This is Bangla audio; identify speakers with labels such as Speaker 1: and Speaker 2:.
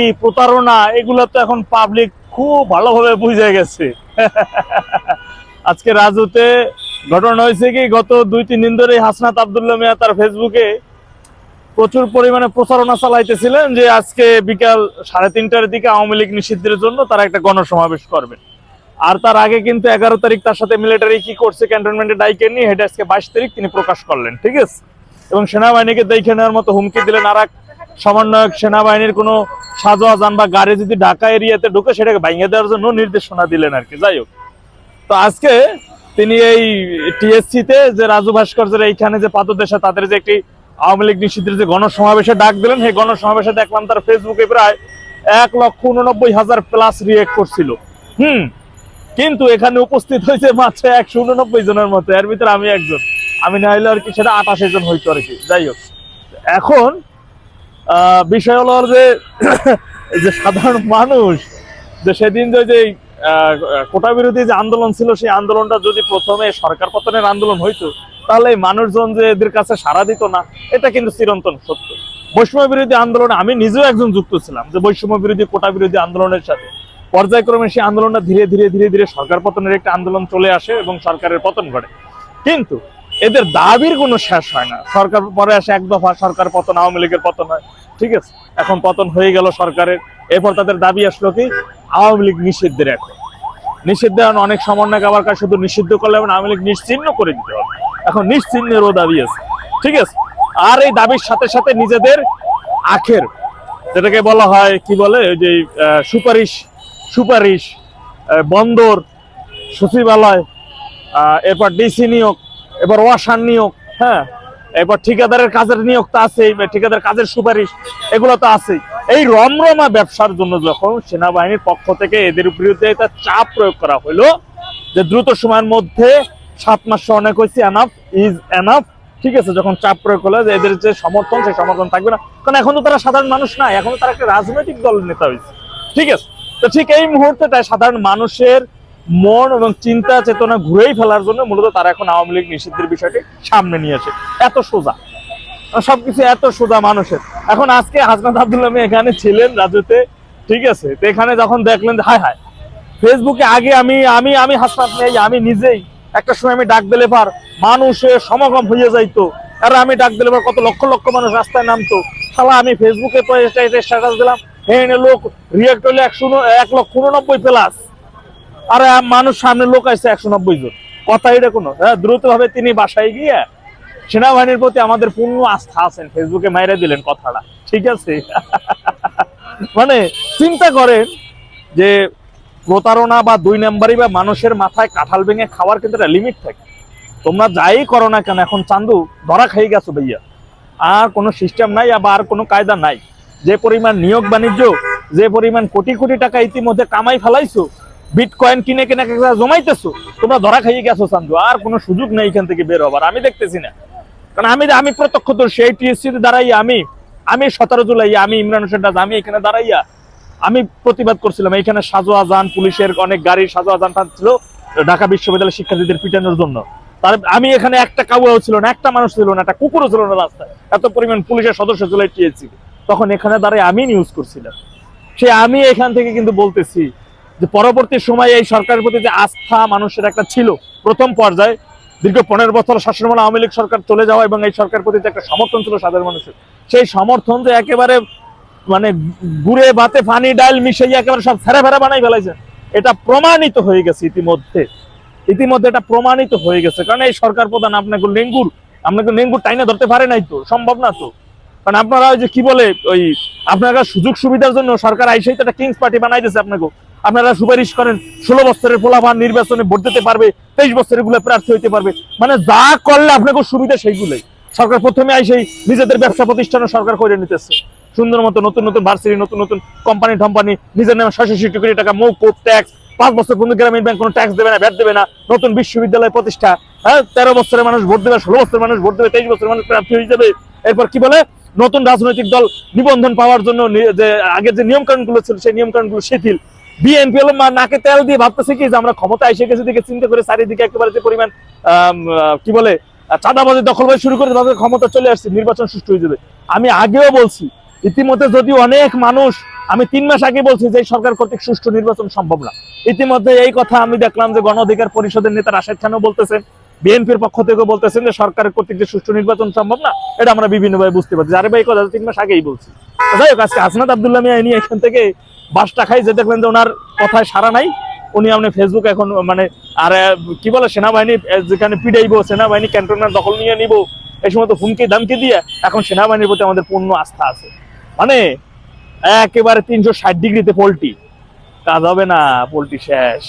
Speaker 1: এই প্রতারণা, এগুলো তো এখন পাবলিক খুব ভালোভাবে বুঝে গেছে। আজকে রাজুতে ঘটনা হয়েছে কি, গত দুই, তিন দিন ধরে হাসনাত আবদুল্লাহ মিয়া তার ফেসবুকে প্রচুর পরিমাণে প্রচারণা চালাইতেছিলেন যে আজকে বিকাল সাড়ে তিনটার দিকে আওয়ামী লীগ নিষিদ্ধের জন্য তারা একটা গণসমাবেশ করবে। আর তার আগে কিন্তু এগারো তারিখ তার সাথে মিলিটারি কি করছে ক্যান্টনমেন্টে ডাইকে নিয়ে হেডে আজকে বাইশ তারিখ তিনি প্রকাশ করলেন, ঠিক আছে? এবং সেনাবাহিনীকে দেখে নেওয়ার মতো হুমকি দিলেন আর এক সমন্বয়ক সেনাবাহিনীর কোনো সাজোয়া যান বা গাড়ি যদি ঢাকা এরিয়াতে ঢুকে সেটাকে ভাঙিয়ে দেওয়ার জন্য নির্দেশনা দিলেন আর কি। যাই হোক। তো আজকে তিনি এই টিএসসি তে যে রাজু ভাস্কর্যের এইখানে যে পাদদেশে তাদের যে একটি আওয়ামী লীগ নিষিদ্ধের যে গণসমাবেশে ডাক দিলেন, সেই গণসমাবেশে দেখলাম তার ফেসবুকে প্রায় এক লক্ষ উননব্বই হাজার প্লাস রিয়েক্ট করছিল। হুম, কিন্তু এখানে উপস্থিত হয়েছে মাত্র একশো উননব্বই জনের মতো। এর ভিতরে আমি একজন। আমি না হইলে আর কি সেটা আঠাশে জন হইতো আর কি। যাই হোক। এখন বিষয় হলো যে যে সাধারণ মানুষ, যে সেদিন যে যে কোটা বিরোধী যে আন্দোলন ছিল, সেই আন্দোলনটা যদি প্রথমে সরকার পতনের আন্দোলন হইতো, তাহলে মানুষজন যে এদের কাছে সাড়া দিত না, এটা কিন্তু চিরন্তন সত্য। বৈষম্য বিরোধী আন্দোলনে আমি নিজেও একজন যুক্ত ছিলাম, যে বৈষম্য বিরোধী, কোটা বিরোধী আন্দোলনের সাথে। পর্যায়ক্রমে সেই আন্দোলনটা ধীরে ধীরে ধীরে ধীরে সরকার পতনের একটা আন্দোলন চলে আসে এবং সরকারের পতন ঘটে। কিন্তু এদের দাবির কোনো শেষ হয় না। সরকার পরে আসে এক দফা সরকার পতন, আওয়ামী লীগের পতন হয়। ঠিক আছে? এখন পতন হয়ে গেল সরকারের। এরপর তাদের দাবি আসলো কি? আওয়ামী লীগ নিষিদ্ধের এখন। নিষিদ্ধ অনেক সমন্বয়ক আবার কার শুধু নিষিদ্ধ করলে এবং আওয়ামী লীগ নিশ্চিহ্ন করে দিতে হবে। এখন নিশ্চিহ্নেরও দাবি আছে। ঠিক আছে? আর এই দাবির সাথে সাথে নিজেদের আখের, যেটাকে বলা হয়, কি বলে? ওই যে সুপারিশ সুপারিশ বন্দর, সচিবালয় এরপর ডিসি নিয়োগ এবার ওয়াসার নিয়োগ হ্যাঁ? এবার ঠিকাদারের কাজের নিয়োগ তো আছেই ঠিকাদার কাজের সুপারিশ, এগুলো তো আছেই। এই রমরমা ব্যবসার জন্য যখন সেনাবাহিনীর পক্ষ থেকে এদের বিরুদ্ধে একটা চাপ প্রয়োগ করা হলো, যে দ্রুত সময়ের মধ্যে সাত মাস অনেক হয়েছে এনাফ ইজ এনাফ ঠিক আছে? যখন চাপ প্রয়োগ হলো, যে এদের যে সমর্থন, সেই সমর্থন থাকবে না। কারণ এখন তো তারা সাধারণ মানুষ নাই, এখন তারা একটা রাজনৈতিক দল নেতা হয়েছে, ঠিক আছে? তো ঠিক এই মুহূর্তে তাই সাধারণ মানুষের মন এবং চিন্তা, চেতনা ঘুরেই ফেলার জন্য মূলত তারা এখন আওয়ামী লীগ নিষিদ্ধের বিষয়টি সামনে নিয়ে আসে। এত সোজা। সবকিছু এত সোজা মানুষের। এখন আজকে হাসনাত আবদুল্লাহ এখানে ছিলেন রাজুতে, ঠিক আছে? তো এখানে যখন দেখলেন হায় হায়, ফেসবুকে আগে আমি আমি আমি হাসনাত নেই, আমি নিজেই একটা সময় আমি ডাক দিলে পার, মানুষের সমাগম হয়ে যাইতো। আর আমি ডাক দিলে পার, কত লক্ষ লক্ষ মানুষ রাস্তায় নামতো। শালা, আমি ফেসবুকে স্ট্যাটাস দিলাম। হ্যাঁ লোক রিয়াক্ট হইলে একশো এক লক্ষ উননব্বই প্লাস আর মানুষ সামনে লোক আছে একশো নব্বই জন। কথা এটা কোনো হ্যাঁ দ্রুত ভাবে তিনি বাসায় গিয়ে সেনাবাহিনীর প্রতি আমাদের পূর্ণ আস্থা আছেন, ফেসবুকে মাইরে দিলেন কথাটা, ঠিক আছে? মানে চিন্তা করেন যে প্রতারণা বা দুই নাম্বারই বা মানুষের মাথায় কাঁঠাল ভেঙে খাওয়ার কিন্তু একটা লিমিট থাকে। তোমরা যাই করো না কেন, এখন চান্দু ধরা খেয়ে গেছো ভাইয়া। আর কোনো সিস্টেম নাই বা আর কোনো কায়দা নাই। যে পরিমাণ নিয়োগ বাণিজ্য, যে পরিমাণ কোটি কোটি টাকা ইতিমধ্যে কামাই ফেলাইছো বিটকয়েন কিনে কিনে জমাইতেছো, তোমরা ধরা খাইয়ে গেছো চান্দু, আর কোনো সুযোগ নেই এখান থেকে বের হবার, আমি দেখতেছি না। কারণ আমি আমি প্রত্যক্ষদর্শী, এই টিএসসি দাঁড়াইয়া আমি আমি সতেরো জুলাই, আমি ইমরান হোসেন রাজা, আমি এখানে দাঁড়াইয়া আমি প্রতিবাদ করছিলাম এখানে সাজোয়া যান পুলিশের অনেক গাড়ির সাজোয়া যান ছিল ঢাকা বিশ্ববিদ্যালয়ের শিক্ষার্থীদের পিটানোর জন্য। তার আমি এখানে একটা কাউয়াও ছিল না, একটা মানুষ ছিল না, একটা কুকুরও ছিল না রাস্তায়। এত পরিমাণ পুলিশের সদস্য ছিল টিএসসি তখন এখানে দাঁড়াই আমি নিউজ করছিলাম। সে আমি এখান থেকে কিন্তু বলতেছি পরবর্তী সময়ে এই সরকারের প্রতি যে আস্থা মানুষের একটা ছিল, প্রথম পর্যায়ে দীর্ঘ পনেরো বছর শাসনমূল আওয়ামী লীগ সরকার চলে যাওয়া এবং এই সরকার প্রতি যে একটা সমর্থন ছিল সাধারণ মানুষের, সেই সমর্থন যে একেবারে মানে গুড়ে ভাতে পানি ডাল মিশিয়ে একেবারে সব ফেরা ফেরা বানাই ফেলাইছে, এটা প্রমাণিত হয়ে গেছে ইতিমধ্যে। ইতিমধ্যে এটা প্রমাণিত হয়ে গেছে। কারণ এই সরকার প্রধান আপনাকে লেঙ্গুর আপনাকে লেঙ্গুর টাইনে ধরতে পারে নাই তো, সম্ভব না তো। কারণ আপনারা ওই যে কি বলে, ওই আপনারা সুযোগ সুবিধার জন্য সরকার আইসেই তো একটা কিংস পার্টি বানাই দিয়েছে আপনাকে। আপনারা সুপারিশ করেন, ষোলো বছরের পোলাপান নির্বাচনে ভোট দিতে পারবে, তেইশ বছরেরগুলো প্রার্থী হইতে পারবে। মানে যা করলে আপনাকে সুবিধা সেইগুলোই। সরকার প্রথমে আইসেই নিজেদের ব্যবসা প্রতিষ্ঠানও সরকার করে নিতেছে। সুন্দর মতো নতুন নতুন ভার্সিটি নতুন নতুন কোম্পানি টম্পানি নিজের নামে ছয়শো কোটি টাকা, মৌকুব ট্যাক্স পাঁচ বছর পর্যন্ত গ্রামীণ ব্যাংক কোনো ট্যাক্স দেবে না ভ্যাট দেবে না, নতুন বিশ্ববিদ্যালয় প্রতিষ্ঠা হ্যাঁ তেরো বছরের মানুষ ভোট দেবে, ষোলো বছরের মানুষ ভোট দেবে, তেইশ বছরের মানুষ প্রার্থী হয়ে যাবে। এরপর কি বলে? নতুন রাজনৈতিক দল নিবন্ধন পাওয়ার জন্য যে আগের যে নিয়ম কানুনগুলো ছিল, সেই নিয়ম কানুনগুলো শিথিল। বিএনপি হলো নাকে তেল দিয়ে ভাবতেছে কি যে আমরা ক্ষমতা এসে গেছে দিকে চিন্তা করে চারিদিকে একেবারে যে পরিমাণ কি বলে চাঁদাবাজি দখলবাজি শুরু করে ভাবে ক্ষমতা চলে আসছে, নির্বাচন সুষ্ঠু হয়ে যাবে। আমি আগেও বলছি, ইতিমধ্যে যদি অনেক মানুষ, আমি তিন মাস আগে বলছি যে সরকার কর্তৃক সুষ্ঠু নির্বাচন সম্ভব না। ইতিমধ্যে এই কথা আমি দেখলাম যে গণ অধিকার পরিষদের নেতা রাশেদ খানও বলতেছেন বিএনপির পক্ষ থেকে বলতেছেন যে সরকারের কর্তৃক যে সুষ্ঠু নির্বাচন সম্ভব না, এটা আমরা বিভিন্নভাবে বুঝতে পারছি। আরে ভাই কথা তিন মাস আগেই বলছি। যাই হোক, আজকে হাসনাত আবদুল্লাহ মিয়া এখান থেকে বাসটা খাই যে দেখলেন যে ওনার কথায় সারা নাই, উনি আপনি ফেসবুক এখন মানে আর কি বলে, সেনাবাহিনী যেখানে পিড়াইবো, সেনাবাহিনী ক্যান্টনমেন্ট দখল নিয়ে নিব, এই সময় তো হুমকি দামকে দিয়ে এখন সেনাবাহিনীর প্রতি আমাদের পূর্ণ আস্থা আছে। মানে একেবারে তিনশো ষাট ডিগ্রিতে পোলট্রি। কাজ হবে না, পোলট্রি শেষ।